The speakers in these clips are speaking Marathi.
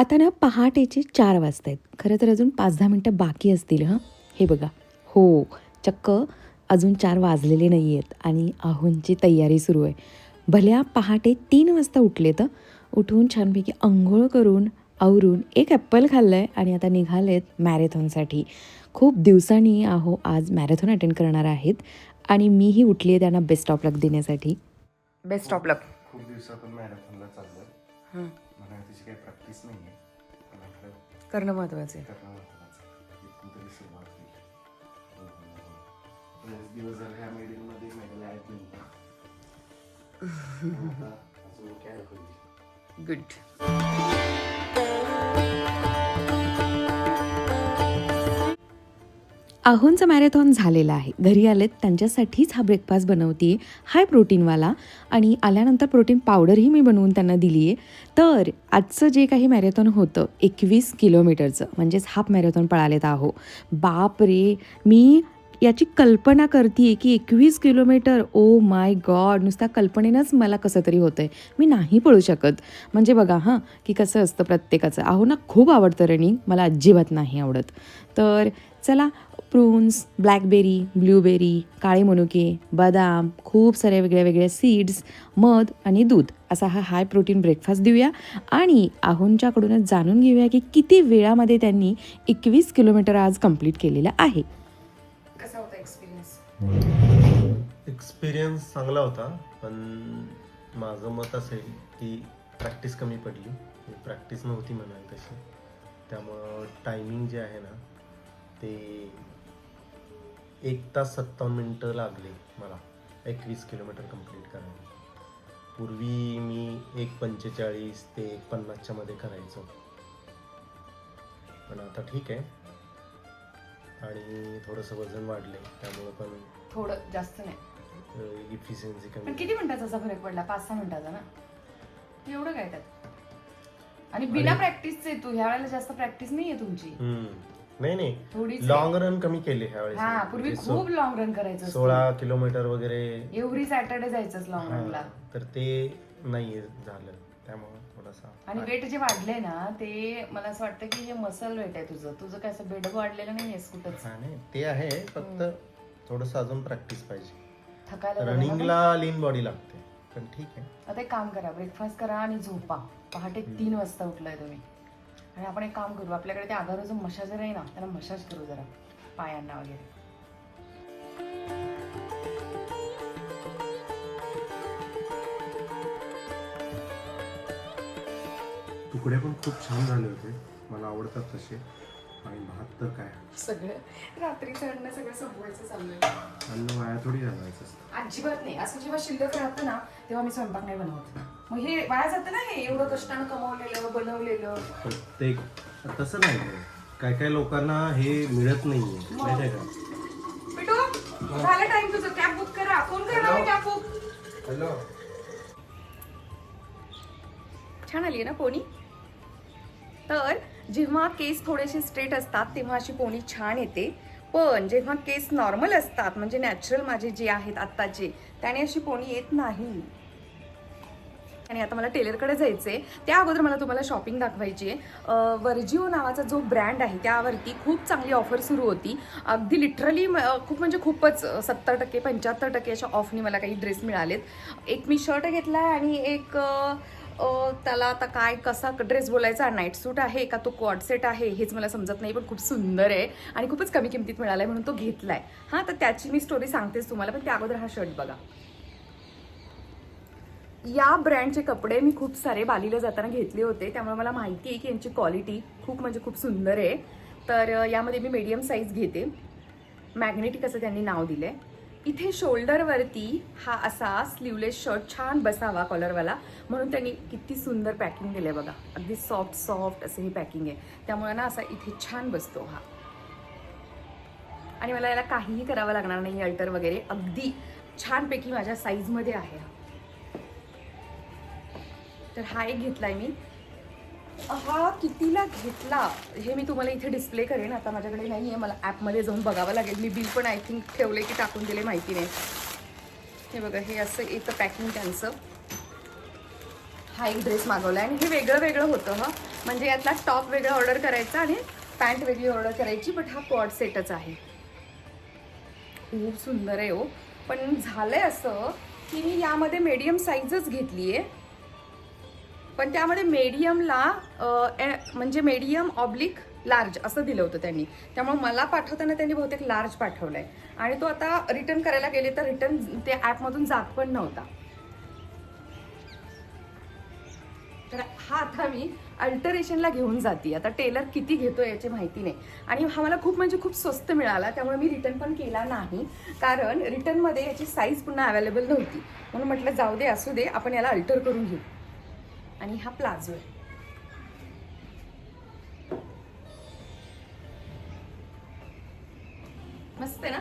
आता ना पहाटेचे चार वाजता आहेत खरं तर अजून पाच दहा मिनटं बाकी असतील हां? हे बघा. हो चक्क अजून चार वाजलेले नाही आहेत आणि आहोंची तयारी सुरू आहे. भल्या पहाटे तीन वाजता उठले तर उठून छानपैकी आंघोळ करून आवरून एक ॲप्पल खाल्लं आहे आणि आता निघालेत मॅरेथॉनसाठी. खूप दिवसांनी आहो आज मॅरेथॉन अटेंड करणार आहेत आणि मीही उठली आहे त्यांना बेस्ट ऑफ लक देण्यासाठी. Best of luck. खूप दिवसातून मॅरेथॉनला चाललोय. मला त्याची काही प्रॅक्टिस नाही आहे करणं महत्त्वाचं आहे. करणं महत्वाचं आहे. इथून तरी सुरुवात होईल. हो, हो, हो. बरेच दिवस झाले ह्या मेडिकलमध्ये मेडल ॲड नाही आता अजून एक ॲड होईल? गुड आहोंचा मॅरेथॉन झालेला आहे. घरी आलेत त्यांच्यासाठीच हा ब्रेकफास्ट बनवते हाय प्रोटीनवाला. आणि आल्यानंतर प्रोटीन पावडरही मी बनवून त्यांना दिली आहे तर आजचं जे काही मॅरेथॉन होतं एकवीस किलोमीटरचं म्हणजेच हाफ मॅरेथॉन पळालेत आहो. बाप रे मी याची कल्पना करते की एकवीस किलोमीटर ओ माय गॉड नुसत्या कल्पनेनंच मला कसं तरी होतं आहे मी नाही पळू शकत. म्हणजे बघा हां की कसं असतं प्रत्येकाचं. अहो ना खूप आवडतं रनिंग मला अजिबात नाही आवडत. तर चला प्रून्स ब्लॅकबेरी ब्ल्यूबेरी काळे मनुके बदाम खूप साऱ्या वेगळ्या वेगळ्या सीड्स मध आणि दूध. असा हा हाय प्रोटीन ब्रेकफास्ट देऊया. आणि आहोंच्याकडूनच जाणून घेऊया की किती वेळामध्ये त्यांनी एकवीस किलोमीटर आज कंप्लीट केलेलं आहे. कसा होता एक्सपिरियन्स एक्सपिरियन्स चांगला होता पण माझं मत असेल की प्रॅक्टिस कमी पडली. प्रॅक्टिस नव्हती म्हणाल तशी. त्यामुळं टायमिंग जे आहे ना ते एक तास सत्तावन्न मिनटं लागले मला. एकवीस किलोमीटर कंप्लीट करायला. पूर्वी मी एक पंचेचाळीस ते एक पन्नासच्या मध्ये करायचो. पण आता ठीक आहे. आणि थोडंसं वजन वाढले त्यामुळं पण थोडं जास्त नाही. इफिशियन्सी पण कमी किती मिनिटाचा असा फरक पडला? पाच सहा मिनिटाचा ना? एवढं काय त्यात? आणि बिना प्रॅक्टिसचे तू ह्या वेळेला जास्त प्रॅक्टिस नाहीये तुमची. हम्म. नाही नाही. थोडीच लॉंग रन कमी केले ह्यावेळेस हा पूर्वी म्हणजे खूप लॉंग रन करायचं असतं. सोळा किलोमीटर वगैरे. एव्हरी सॅटर्डे जायचंच लॉंग हा, रनला तर ते नाही झालं. त्यामुळे थोडासा आणि वेट जे वाढलंय ना ते मला असं वाटतं की हे मसल वेट आहे तुझं. तुझं काय असं बेडक वाढलेलं नाहीयेस कुठंच? हा नाही. ते आहे फक्त थोडस अजून प्रॅक्टिस पाहिजे. थकायला लागलं ना रनिंगला लीन बॉडी लागते. पण ठीक आहे. आता एक काम करा ब्रेकफास्ट करा आणि झोपा. पहाटे तीन वाजता उठलाय तुम्ही. आणि आपण एक काम करू आपल्याकडे त्या आधाराचं मशाजर आहे ना त्याला मशाज करू जरा पायांना वगैरे. तुकडे पण खूप छान झाले होते मला आवडतात तसे. आणि भात तर काय? सगळं. रात्रीचं अन्न सगळं संपवायचं चाललंय. अन्न वाया थोडी घालवायचं असतं. अजिबात नाही. असं जेव्हा शिल्लक राहतं ना तेव्हा मी स्वयंपाक नाही बनवत. मग हे वाया जातं ना हे एवढं कष्टानं कमवलेलं बनवलेलं. प्रत्येक तसं नाही आहे. काय काय लोकांना हे मिळत नाहीये. माहिती आहे का? पिटू झालं टाइम तुझं. कॅब बुक करा. कोण करणार कॅब बुक हॅलो छान आली ना पोनी? तर जेव्हा केस थोडेसे स्ट्रेट असतात तेव्हा अशी पोणी छान येते. पण जेव्हा केस नॉर्मल असतात म्हणजे नॅचरल माझे जे आहेत आत्ताचे त्याने अशी पोणी येत नाही. आणि आता मला टेलरकडे जायचंय. त्या अगोदर मला तुम्हाला शॉपिंग दाखवायची आहे. वर्जिओ नावाचा जो ब्रँड आहे त्यावरती खूप चांगली ऑफर सुरू होती. अगदी लिटरली खूप म्हणजे खूपच सत्तर टक्के पंच्याहत्तर टक्के अशा ऑफनी मला काही ड्रेस मिळालेत. एक मी शर्ट घेतला आहे आणि एक त्याला आता काय कसा ड्रेस बोलायचा? नाईट सूट आहे का? तो कॉड सेट आहे? हेच मला समजत नाही पण खूप सुंदर आहे आणि खूपच कमी किमतीत मिळाला आहे म्हणून तो घेतलाय. हां तर त्याची मी स्टोरी सांगतेच तुम्हाला पण त्या अगोदर हा शर्ट बघा. या ब्रँडचे कपडे मी खूप सारे बालीला जाताना घेतले होते त्यामुळे मला माहिती आहे की यांची क्वालिटी खूप म्हणजे खूप सुंदर आहे. तर यामध्ये मी मीडियम साईज घेते. मॅग्नेटिक असं त्यांनी नाव दिलं आहे इथे शोल्डरवरती हा असा स्लीवलेस शर्ट छान बसावा कॉलरवाला म्हणून त्यांनी किती सुंदर पॅकिंग दिलंय बघा. अगदी सॉफ्ट सॉफ्ट असं ही पॅकिंग आहे. त्यामुळे ना असा इथे छान बसतो हा. आणि मला याला काहीही करावं लागणार नाही अल्टर वगैरे. अगदी छानपैकी माझ्या साईजमध्ये आहे हा. तर हा एक घेतला आहे मी. हा कितीला घेतला? हे मी तुम्हाला इथे डिस्प्ले करेन. आता माझ्याकडे नाही आहे मला ॲपमध्ये जाऊन बघावं लागेल. मी बिल पण आय थिंक ठेवले की टाकून दिले माहिती नाही. हे बघा हे असं येतं पॅकिंग त्यांचं. हा एक ड्रेस मागवला आणि हे वेगळं वेगळं होतं हां. म्हणजे यातला टॉप वेगळा ऑर्डर करायचा आणि पॅन्ट वेगळी ऑर्डर करायची बट हा कॉड सेटच आहे. खूप सुंदर आहे हो. पण झालं आहे असं की मी यामध्ये मीडियम साईजच घेतली आहे पण त्यामध्ये मीडियमला म्हणजे मीडियम ऑब्लिक लार्ज असं दिलं होतं त्यांनी. त्यामुळे मला पाठवताना त्यांनी बहुतेक लार्ज पाठवलाय. आणि तो आता रिटर्न करायला गेले तर रिटर्न ते ॲपमधून जात पण नव्हता. तर हा आता मी अल्टरेशनला घेऊन जाते. आता टेलर किती घेतो याची माहिती नाही. आणि हा मला खूप म्हणजे खूप स्वस्त मिळाला त्यामुळे मी रिटर्न पण केला नाही. कारण रिटर्नमध्ये याची साईज पुन्हा अवेलेबल नव्हती. म्हणून म्हटलं जाऊ दे असू दे आपण याला अल्टर करून घेऊ. आणि हा प्लाझो आहे. मस्त आहे ना?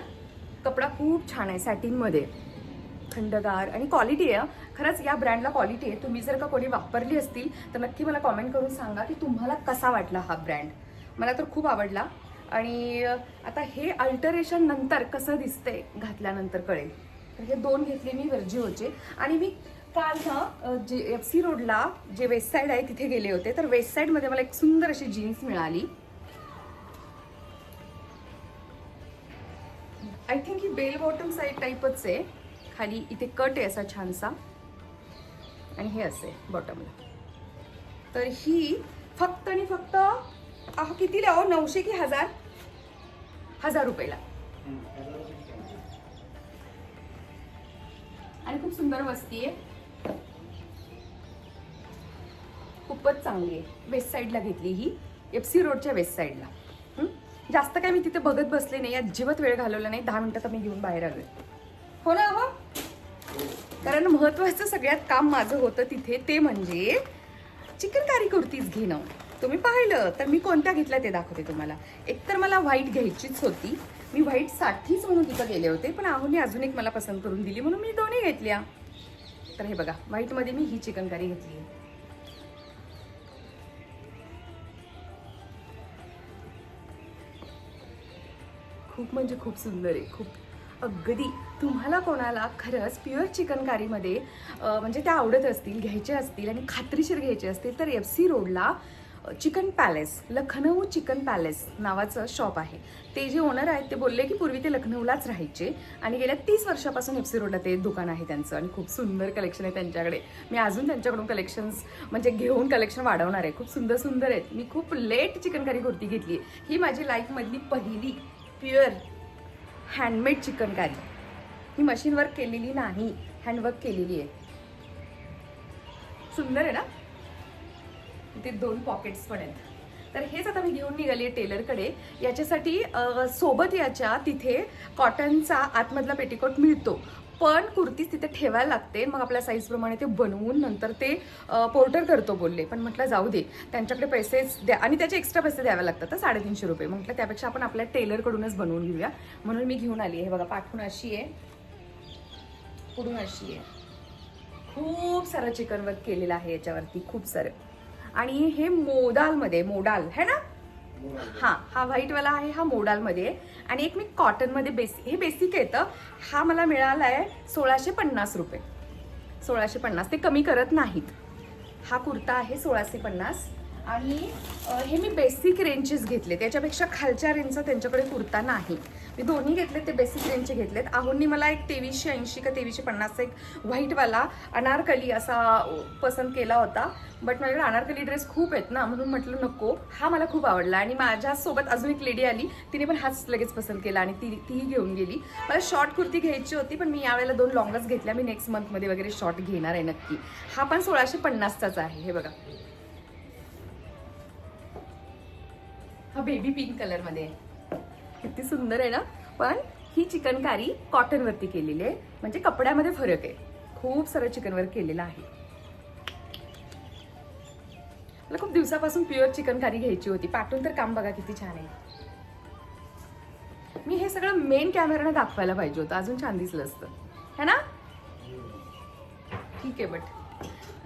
कपडा खूप छान आहे सॅटिनमध्ये थंडगार आणि क्वालिटी आहे खरंच या ब्रँडला क्वालिटी आहे. तुम्ही जर का कोणी वापरली असतील तर नक्की मला कॉमेंट करून सांगा की तुम्हाला कसा वाटला हा ब्रँड मला तर खूप आवडला. आणि आता हे अल्टरेशन नंतर कसं दिसतंय घातल्यानंतर कळेल. तर हे दोन घेतले मी वर्जिओचे आणि मी काल ना जे एफ सी रोडला जे वेस्ट साईड आहे तिथे गेले होते. तर वेस्ट साईडमध्ये मला एक सुंदर अशी जीन्स मिळाली. आय थिंक ही बेल बॉटम साईड टाईपच आहे. खाली इथे कट आहे असा छानसा. आणि हे असे बॉटमला तर ही फक्त आणि फक्त अहो कितीला हो नऊशे की हजार? हजार रुपयाला. आणि खूप सुंदर वस्ती आहे. खूपच चांगली आहे. वेस्ट साईडला घेतली ही. एफ सी रोडच्या वेस्ट साईडला जास्त काय मी तिथे बघत बसले नाही. अजिबात वेळ घालवला नाही. दहा मिनटात मी घेऊन बाहेर आलोय. हो ना हो कारण महत्वाचं सगळ्यात काम माझं होतं तिथे ते म्हणजे चिकनकारी कुर्तीज घेणं. तुम्ही पाहिलं? तर मी कोणत्या घेतल्या ते दाखवते तुम्हाला. एकतर मला व्हाईट घ्यायचीच होती. मी व्हाईटसाठीच म्हणून तिथं गेले होते. पण आहोनी अजून एक मला पसंत करून दिली. म्हणून मी दोन्ही घेतल्या. तर हे बघा व्हाईटमध्ये मी ही चिकनकारी घेतली आहे. खूप म्हणजे खूप सुंदर आहे खूप. अगदी तुम्हाला कोणाला खरंच प्युअर चिकनकारीमध्ये म्हणजे त्या आवडत असतील घ्यायचे असतील आणि खात्रीशीर घ्यायचे असतील तर एफ सी रोडला chicken palace Lucknow chicken palace नावाचं शॉप आहे. ते जे ओनर आहेत ते बोलले की पूर्वी ते लखनऊलाच राहायचे आणि गेल्या तीस वर्षापासून एफ सी रोडला ते दुकान आहे त्यांचं आणि खूप सुंदर कलेक्शन आहे त्यांच्याकडे. मी अजून त्यांच्याकडून कलेक्शन्स म्हणजे घेऊन कलेक्शन वाढवणार आहे. खूप सुंदर सुंदर आहेत. मी खूप लेट चिकनकारी कुर्ती घेतली ही माझी लाईफमधली पहिली प्युअर हँडमेड चिकनकारी ही मशीन वर्क केलेली नाही हँडवर्क केलेली आहे. सुंदर आहे ना? इथे दोन पॉकेट्स पण आहेत. तर हेच आता मी घेऊन निघाली आहे टेलरकडे याच्यासाठी सोबत याच्या तिथे कॉटनचा आतमधला पेटीकोट मिळतो. पण कुर्तीच तिथे ठेवायला लागते. मग आपल्या साईजप्रमाणे ते बनवून नंतर ते पोर्टर करतो बोलले. पण म्हटलं जाऊ दे. त्यांच्याकडे पैसेच द्या. आणि त्याचे एक्स्ट्रा पैसे द्यावे लागतात तर साडेतीनशे रुपये. म्हटलं त्यापेक्षा आपण आपल्या टेलरकडूनच बनवून घेऊया. म्हणून मी घेऊन आली आहे. बघा पाठवून अशी आहे. पुढून अशी आहे. खूप सारं चिकन वर्क केलेलं आहे याच्यावरती. खूप सारं. आणि हे मोडालमध्ये मोडाल है ना? हा हा व्हाईटवाला आहे हा मोडालमध्ये. आहे. आणि एक मी कॉटनमध्ये बेसिक हे बेसिक येतं हा मला मिळाला आहे सोळाशे पन्नास रुपये. सोळाशे पन्नास. ते कमी करत नाहीत. हा कुर्ता आहे सोळाशे पन्नास. आणि हे मी बेसिक रेंजेस घेतले. त्याच्यापेक्षा खालच्या रेंजचा त्यांच्याकडे कुर्ता नाही. मी दोन्ही घेतलेत ते बेसिक रेंजचे घेतलेत. आहोंनी मला एक तेवीसशे ऐंशी का तेवीसशे पन्नासचा एक व्हाईटवाला अनारकली असा पसंत केला होता. बट माझ्याकडे अनारकली ड्रेस खूप आहेत ना म्हणून म्हटलं नको. हा मला खूप आवडला आणि माझ्यासोबत अजून एक लेडी आली. तिने पण हाच लगेच पसंत केला आणि ती तीही घेऊन गेली. मला शॉर्ट कुर्ती घ्यायची होती पण मी यावेळेला दोन लॉंगच घेतल्या. मी नेक्स्ट मंथमध्ये वगैरे शॉर्ट घेणार आहे नक्की. हा पण सोळाशे पन्नासचाच आहे हे बघा. हा बेबी पिंक कलरमध्ये आहे. किती सुंदर आहे ना? पण ही चिकनकारी कॉटनवरती केलेली आहे. म्हणजे कपड्यामध्ये फरक आहे. खूप सारं चिकनवर केलेलं आहे. मला खूप दिवसापासून प्युअर चिकनकारी घ्यायची होती. पाठवून तर काम बघा किती छान आहे. मी हे सगळं मेन कॅमेरानं दाखवायला पाहिजे होतं. अजून छान दिसलं असतं. है ना? ठीक आहे बट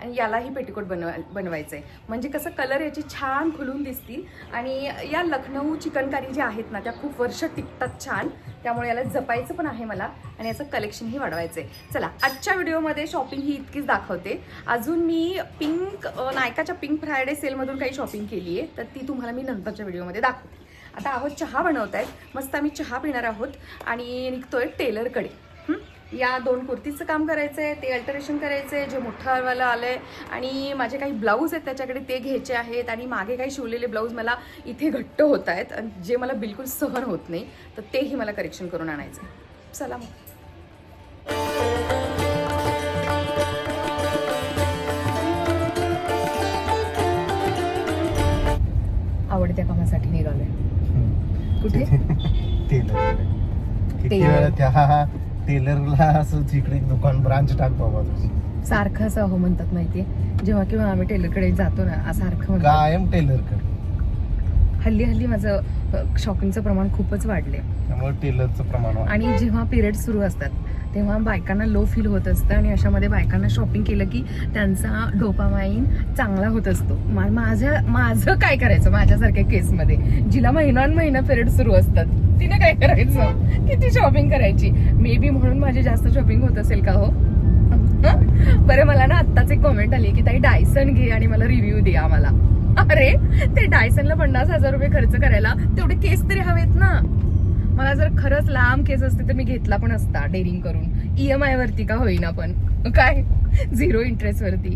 आणि यालाही पेटिकोट बनवा बनवायचं आहे म्हणजे कसं कलर याची छान खुलून दिसतील. आणि या लखनऊ चिकनकारी ज्या आहेत ना त्या खूप वर्ष टिकतात छान. त्यामुळे याला जपायचं पण आहे मला आणि याचं कलेक्शनही वाढवायचं आहे चला आजच्या व्हिडिओमध्ये शॉपिंग ही इतकीच दाखवते. अजून मी पिंक नायकाच्या पिंक फ्रायडे सेलमधून काही शॉपिंग केली आहे तर ती तुम्हाला मी नंतरच्या व्हिडिओमध्ये दाखवते. आता आहोत चहा बनवत आहेत मस्त आम्ही चहा पिणार आहोत आणि निघतोय टेलरकडे या दोन कुर्तीचं काम करायचं आहे ते अल्टरेशन करायचं आहे जे मोठंवालं आलं आहे आणि माझे काही ब्लाऊज आहेत त्याच्याकडे ते घ्यायचे आहेत आणि मागे काही शिवलेले ब्लाऊज मला इथे घट्ट होत आहेत आणि जे मला बिलकुल सहन होत नाही तर तेही मला करेक्शन करून आणायचं आहे चला मग. आवडत्या कामासाठी निघालोय. कुठे? टेलर टेलरला असं तिकडे एक दुकान ब्रांच टाक बाबा तुझी. सारखं असं हो म्हणतात माहितीये जेव्हा केव्हा आम्ही टेलरकडे जातो ना आ सारखं म्हणतात. कायम टेलरकडे. हल्ली हल्ली माझं शॉपिंगचं प्रमाण खूपच वाढले त्यामुळे टेलरचं प्रमाण वाढलं. आणि जेव्हा पिरियड सुरू असतात तेव्हा बायकांना लो फील होत असतं आणि अशामध्ये बायकांना शॉपिंग केलं की त्यांचा डोपामाईन चांगला होत असतो. मा- माझ्या माझं काय करायचं माझ्यासारख्या केसमध्ये जिला महिन्यान महिना पिरियड सुरू असतात. तिने काय करायचं? किती शॉपिंग करायची? मे बी म्हणून माझी जास्त शॉपिंग होत असेल का हो? बरं मला ना आत्ताच एक कॉमेंट आली की ताई डायसन घे आणि मला रिव्ह्यू दे आम्हाला. अरे ते डायसनला पन्नास हजार रुपये खर्च करायला तेवढे केस तरी हवेत ना? मला जर खरंच लांब केस असते तर मी घेतला पण असता डेअरिंग करून. ईएमआय वरती का होईना पण. काय? झिरो इंटरेस्ट वरती.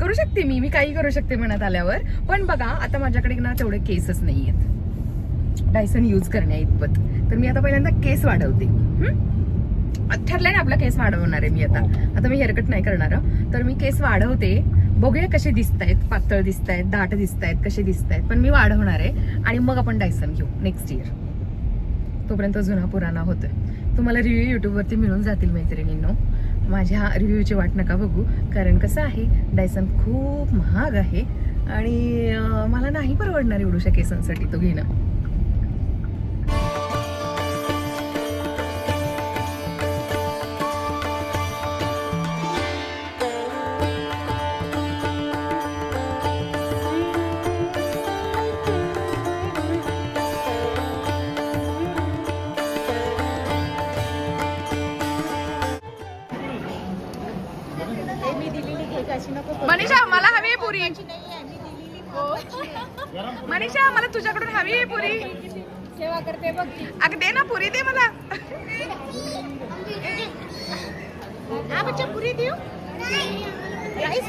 करू शकते मी मी काही करू शकते मनात आल्यावर. पण बघा आता माझ्याकडे ना तेवढे केसच नाहीयेत. डायसन यूज करण्या इतपत. तर मी आता पहिल्यांदा केस वाढवते. हं? ठरलंय ना आपला केस वाढवणार आहे मी आता. आता मी हेअरकट नाही करणार हं. तर मी केस वाढवते. बघूया कसे दिसत आहेत पातळ दिसत आहेत दाट दिसत आहेत कसे दिसत आहेत पण मी वाढवणार आहे. आणि मग आपण डायसन घेऊ. नेक्स्ट इयर तोपर्यंत जुना पुराणा होतोय. तुम्हाला रिव्ह्यू यूट्यूबवरती मिळून जातील मैत्रिणींनो. माझ्या रिव्ह्यूची वाट नका बघू. कारण कसं आहे डायसन खूप महाग आहे आणि मला नाही परवडणार एवढूशा केसांसाठी तो घेणं. मनीषा मला हवी आहे पुरी. मनीषा मला तुझ्याकडून हवी आहे पुरी. सेवा करते बघ अग दे ना पुरी दे मला. हा बच्चा पुरी देऊ? राईस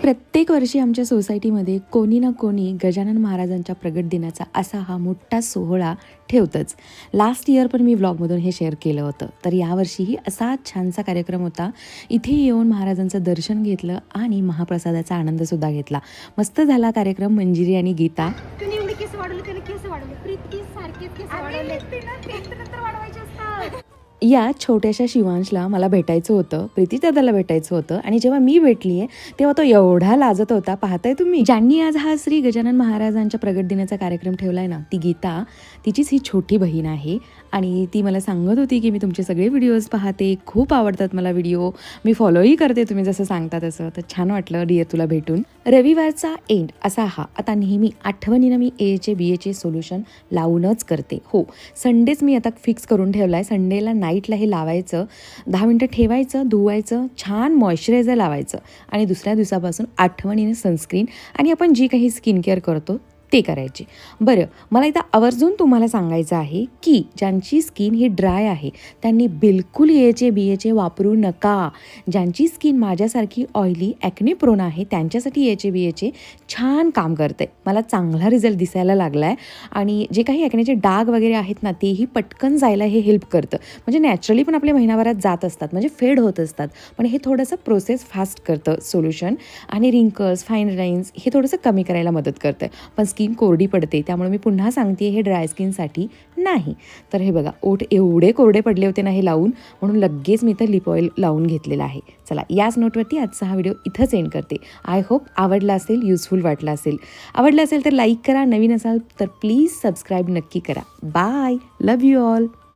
प्रत्येक वर्षी आमच्या सोसायटीमध्ये कोणी ना कोणी गजानन महाराजांच्या प्रगट दिनाचा असा हा मोठा सोहळा ठेवतच. लास्ट इयर पण मी व्लॉगमधून हे शेअर केलं होतं. तर यावर्षीही असा छानसा कार्यक्रम होता. इथे येऊन महाराजांचं दर्शन घेतलं आणि महाप्रसादाचा आनंदसुद्धा घेतला. मस्त झाला कार्यक्रम मंजिरी आणि गीता. केस वाढवले केस वाढवले. प्रीती सारखे केस वाढवले. नंतर वाढवायचे असतात. या छोट्याशा शिवांशला मला भेटायचं होतं प्रीती दादाला भेटायचं होतं आणि जेव्हा मी भेटली आहे तेव्हा तो एवढा लाजत होता. पाहताय तुम्ही? ज्यांनी आज हा श्री गजानन महाराजांच्या प्रगट दिनाचा कार्यक्रम ठेवलाय ना ती गीता तिचीच ही छोटी बहीण आहे आणि ती मला सांगत होती की मी तुमचे सगळे व्हिडिओज पाहते खूप आवडतात मला व्हिडिओ मी फॉलोही करते तुम्ही जसं सांगता तसं. तर छान वाटलं डिअर तुला भेटून. रविवारचा एंड असा हा आता नेहमी आठवणीनं मी एचे बी एचे सोल्युशन लावूनच करते. हो संडेच मी आता फिक्स करून ठेवला आहे संडेला नाही नाईटला हे लावायचं. दहा मिनटं ठेवायचं धुवायचं छान मॉइश्चरायझर लावायचं. आणि दुसऱ्या दिवसापासून आठवणीने सनस्क्रीन आणि आपण जी काही स्किन केअर करतो ते करायची. बरं मला इथं आवर्जून तुम्हाला सांगायचं आहे की ज्यांची स्किन ही ड्राय आहे त्यांनी बिलकुल एचे बी एचे वापरू नका. ज्यांची स्किन माझ्यासारखी ऑइली ॲक्ने प्रोन आहे त्यांच्यासाठी एचे बी एचे छान काम करते मला चांगला रिझल्ट दिसायला लागला आहे आणि जे काही ॲक्नेचे डाग वगैरे आहेत ना तेही पटकन जायला हे हेल्प करतं. म्हणजे नॅचरली पण आपल्या महिनाभरात जात असतात म्हणजे फेड होत असतात पण हे थोडंसं प्रोसेस फास्ट करतं सोल्युशन आणि रिंकल्स फाईन लाईन्स हे थोडंसं कमी करायला मदत करतं पण स्किन कोरडी पडते त्यामुळे मी पुन्हा सांगते हे ड्राय स्किनसाठी नाही. तर हे बघा ओठ एवढे कोरडे पडले होते ना हे लावून म्हणून लगेच मी तर लिप ऑइल लावून घेतलेलं आहे. चला याच नोटवरती आजचा हा व्हिडिओ इथंच एंड करते. आय होप आवडला असेल युजफुल वाटला असेल. आवडला असेल तर लाईक करा नवीन असाल तर प्लीज सबस्क्राईब नक्की करा. Bye love you all